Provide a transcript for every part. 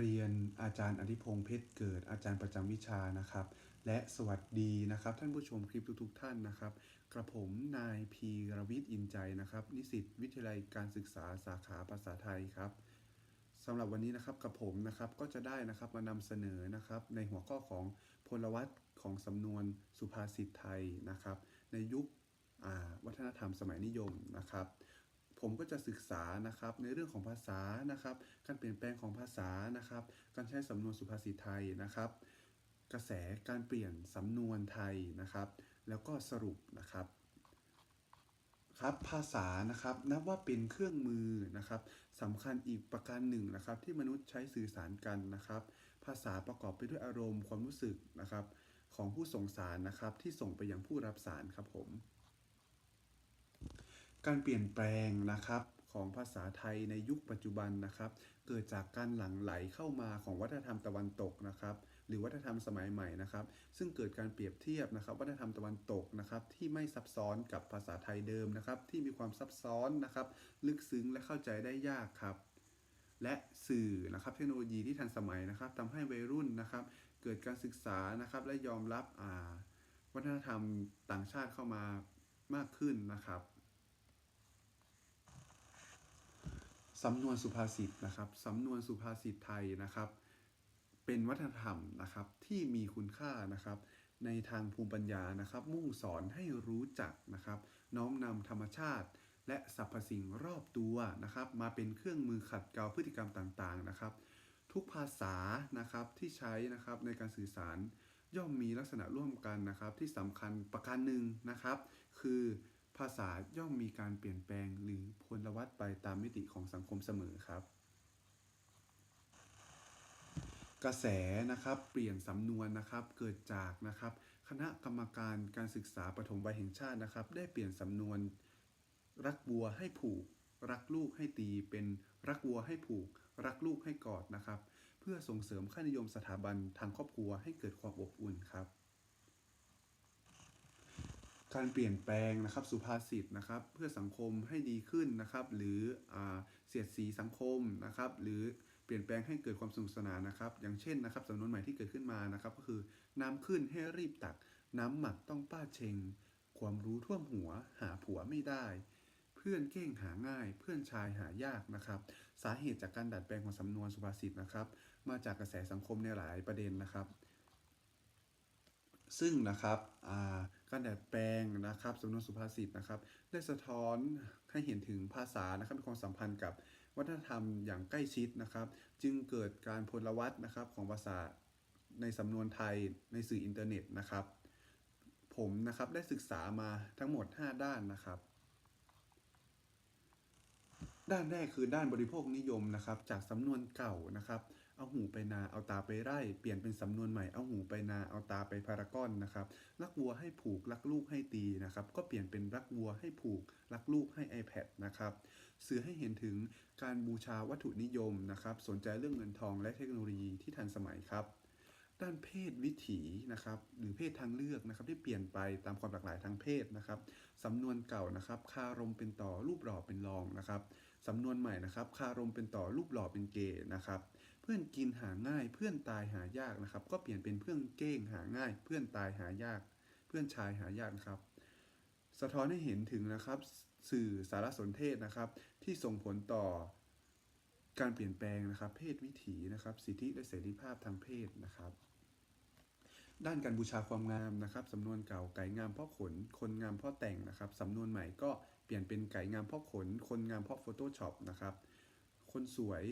เรียนอาจารย์อธิพงษ์เพชรเกิดอาจารย์ประจำวิชานะครับ และสวัสดีนะครับ ท่านผู้ชมคลิปทุกๆท่านนะครับ กระผมนายพีรวิทย์อินใจนะครับ นิสิตวิทยาลัยการศึกษาสาขาภาษาไทยครับสำหรับวันนี้นะครับกับผมนะครับก็จะได้นะครับมานำเสนอนะครับในหัวข้อของพลวัตของสำนวนสุภาษิตไทยนะครับ ในยุควัฒนธรรมสมัยนิยมนะครับ ผมก็จะศึกษานะครับในเรื่องของภาษานะครับ การเปลี่ยนแปลงของภาษานะครับ การใช้สำนวนสุภาษิตไทยนะครับ กระแสการเปลี่ยนสำนวนไทยนะครับ แล้วก็สรุปนะครับครับภาษานะครับนับว่าเป็นเครื่องมือนะครับสำคัญอีกประการหนึ่งนะครับ ที่มนุษย์ใช้สื่อสารกันนะครับ ภาษาประกอบไปด้วยอารมณ์ความรู้สึกนะครับ ของผู้ส่งสารนะครับที่ส่งไปยังผู้รับสารครับผม การเปลี่ยนแปลงนะครับของภาษาไทยในยุคปัจจุบันนะครับ เกิดจากการหลั่งไหลเข้ามาของวัฒนธรรมตะวันตกนะครับ หรือวัฒนธรรมสมัยใหม่นะครับ ซึ่งเกิดการเปรียบเทียบนะครับ วัฒนธรรมตะวันตกนะครับ ที่ไม่ซับซ้อนกับภาษาไทยเดิมนะครับ ที่มีความซับซ้อนนะครับ ลึกซึ้งและเข้าใจได้ยากครับ และสื่อนะครับ เทคโนโลยีที่ทันสมัยนะครับทำให้วัยรุ่นนะครับ เกิดการศึกษานะครับ และยอมรับวัฒนธรรมต่างชาติเข้ามามากขึ้นนะครับ สำนวนสุภาษิตนะครับสำนวนสุภาษิตไทยนะครับ เป็นวัฒนธรรมนะครับที่มีคุณค่านะครับ ในทางภูมิปัญญานะครับ มุ่งสอนให้รู้จักนะครับ น้อมนำธรรมชาติ และสรรพสิ่งรอบตัวนะครับ มาเป็นเครื่องมือขัดเกลาพฤติกรรมต่างๆนะครับ ทุกภาษานะครับที่ใช้นะครับในการสื่อสารย่อมมีลักษณะร่วมกันนะครับ ที่สำคัญประการหนึ่งนะครับ คือ ภาษาย่อมมีการเปลี่ยนแปลงหรือพลวัตไปตามมิติของสังคมเสมอครับ กระแสนะครับเปลี่ยนสำนวนนะครับเกิดจากนะครับคณะกรรมการการศึกษาปฐมวัยแห่งชาตินะครับ ได้เปลี่ยนสำนวนรักวัวให้ผูก รักลูกให้ตีเป็นรักวัวให้ผูก รักลูกให้กอดนะครับ เพื่อส่งเสริมค่านิยมสถาบันทางครอบครัวให้เกิดความอบอุ่นครับ การเปลี่ยนแปลงนะครับสุภาษิตนะครับเพื่อสังคมให้ดีขึ้นนะครับ หรืออเสียดสีสังคมนะครับ หรือเปลี่ยนแปลงให้เกิดความสนุกสนานนะครับ อย่างเช่นนะครับสำนวนใหม่ที่เกิดขึ้นมานะครับ ก็คือน้ำขึ้นให้รีบตัก น้ำหมักต้องป้าเชง ความรู้ท่วมหัว หาผัวไม่ได้ เพื่อนเก้งหาง่าย เพื่อนชายหายากนะครับ สาเหตุจากการดัดแปลงของสำนวนสุภาษิตนะครับ มาจากกระแสสังคมในหลายประเด็นนะครับ ซึ่งนะครับ การดัดแปลงนะครับสำนวนสุภาษิตนะครับ ได้สะท้อนให้เห็นถึงภาษานะครับมีความสัมพันธ์กับวัฒนธรรมอย่างใกล้ชิดนะครับ จึงเกิดการพลวัตนะครับของภาษาในสำนวนไทยในสื่ออินเทอร์เน็ตนะครับ ผมนะครับได้ศึกษามาทั้งหมด 5 ด้านนะครับ ด้านแรกคือด้านบริโภคนิยมนะครับ จากสำนวนเก่านะครับ เอาหูไปนา เอาตาไปไร่ เปลี่ยนเป็นสำนวนใหม่ เอาหูไปนา เอาตาไปพารากอนนะครับ รักวัวให้ผูก รักลูกให้ตีนะครับ ก็เปลี่ยนเป็นรักวัวให้ผูก รักลูกให้ iPad นะครับสื่อให้เห็นถึงการบูชาวัตถุนิยมนะครับ สนใจเรื่องเงินทองและเทคโนโลยีที่ทันสมัยครับ ด้านเพศวิถีนะครับ หรือเพศทางเลือกนะครับที่เปลี่ยนไปตามความหลากหลายทางเพศนะครับ สำนวนเก่านะครับ คารมเป็นต่อ รูปหล่อเป็นรองนะครับ สำนวนใหม่นะครับ คารมเป็นต่อรูปหล่อเป็นเกย์นะครับ เพื่อนกินหาง่าย เพื่อนตายหายากนะครับ ก็เปลี่ยนเป็นเพื่อนเก้งหาง่าย เพื่อนตายหายาก เพื่อนชายหายากนะครับ สะท้อนให้เห็นถึงนะครับ สื่อสารสนเทศนะครับ ที่ส่งผลต่อการเปลี่ยนแปลงนะครับ เพศวิถีนะครับ สิทธิและเสรีภาพทางเพศนะครับด้านการบูชาความงามนะครับสำนวนเก่าไก่งามเพราะขน คนงามเพราะแต่งนะครับสำนวนใหม่ก็ ปลี่ยนเป็นไก่งามเพราะขน คนงามเพราะ Photoshop นะครับ คนสวย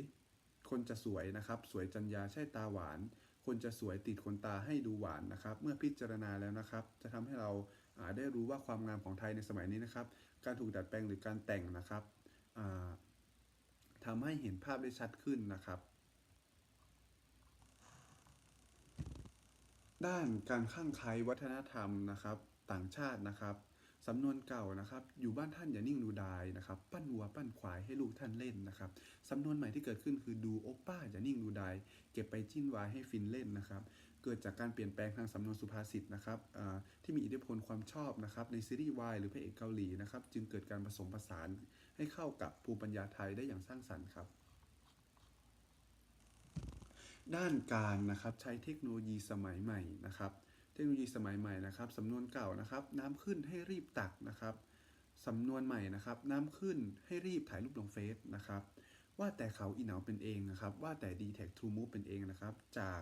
คนจะสวยนะครับ สวยจัญญาใช่ตาหวาน คนจะสวยติดขนตาให้ดูหวานนะครับ เมื่อพิจารณาแล้วนะครับ จะทำให้เราได้รู้ว่าความงามของไทยในสมัยนี้นะครับ การถูกดัดแปลงหรือการแต่งนะครับทำให้เห็นภาพได้ชัดขึ้นนะครับ ด้านการข้างใครวัฒนธรรมนะครับ ต่างชาตินะครับ สำนวนเก่านะครับ อยู่บ้านท่านอย่านิ่งดูดายนะครับ ปั้นวัวปั้นควายให้ลูกท่านเล่นนะครับ สำนวนใหม่ที่เกิดขึ้นคือดูโอป้าอย่านิ่งดูดายเก็บไปจิ้นวายให้ฟินเล่นนะครับ เกิดจากการเปลี่ยนแปลงทางสำนวนสุภาษิตนะครับที่มีอิทธิพลความชอบนะครับในซีรีส์วายหรือพระเอกเกาหลีนะครับ จึงเกิดการผสมผสานให้เข้ากับภูมิปัญญาไทยได้อย่างสร้างสรรค์ครับด้านการนะครับใช้เทคโนโลยีสมัยใหม่นะครับ ทคโนโลยีสมัยใหม่นะครับสำนวนเก่านะครับ น้ำขึ้นให้รีบตักนะครับสำนวนใหม่นะครับ น้ำขึ้นให้รีบถ่ายรูปลงเฟซนะครับ ว่าแต่เขาอีเหนาเป็นเองนะครับ ว่าแต่ d t แท็ True Move เป็นเองนะครับ จาก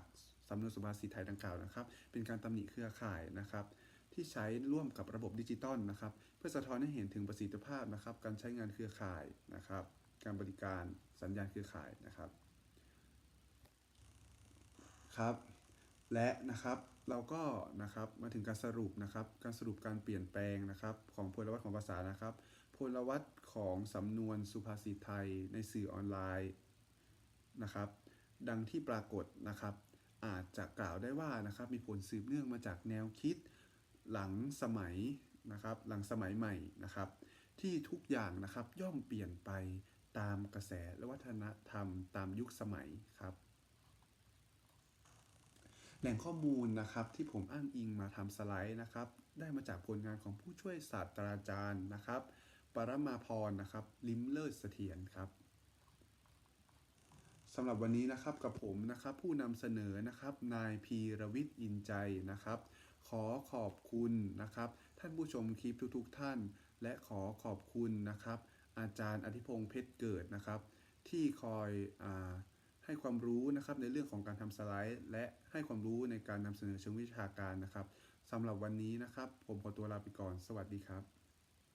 สำนวนสุภาษิตไทยดังกล่าวนะครับ เป็นการตำหนิเครือข่ายนะครับ ที่ใช้ร่วมกับระบบดิจิตอลนะครับ เพื่อสะท้อนให้เห็นถึงประสิทธิภาพนะครับ การใช้งานเครือข่ายนะครับ การบริการสัญญาณเครือข่ายนะครับ ครับ และนะครับ เราก็นะครับมาถึงการสรุปนะครับการสรุปการเปลี่ยนแปลงนะครับของพลวัตของภาษานะครับ พลวัตของสำนวนสุภาษิตไทยในสื่อออนไลน์นะครับ ดังที่ปรากฏนะครับ อาจจะกล่าวได้ว่านะครับมีผลสืบเนื่องมาจากแนวคิดหลังสมัยนะครับหลังสมัยใหม่นะครับ ที่ทุกอย่างนะครับย่อมเปลี่ยนไปตามกระแสและวัฒนธรรมตามยุคสมัยครับ ล่งข้อมูลนะครับที่ผมอ้างอิงมาทำสไลด์นะครับ ได้มาจากผลงานของผู้ช่วยศาสตราจารย์นะครับ ปรมาพรนะครับ ลิมเลิศเสถียรครับสำหรับวันนี้นะครับกับผมนะครับผู้นำเสนอนะครับนายพีรวิทย์อินใจนะครับ ขอขอบคุณนะครับ ท่านผู้ชมคลิปทุกๆท่าน และขอขอบคุณนะครับ อาจารย์อธิพงษ์เพชรเกิดนะครับ ที่คอยอา ให้ความรู้นะครับในเรื่องของการทำสไลด์ และให้ความรู้ในการนำเสนอเชิงวิชาการนะครับสำหรับวันนี้นะครับ ผมขอตัวลาไปก่อน สวัสดีครับ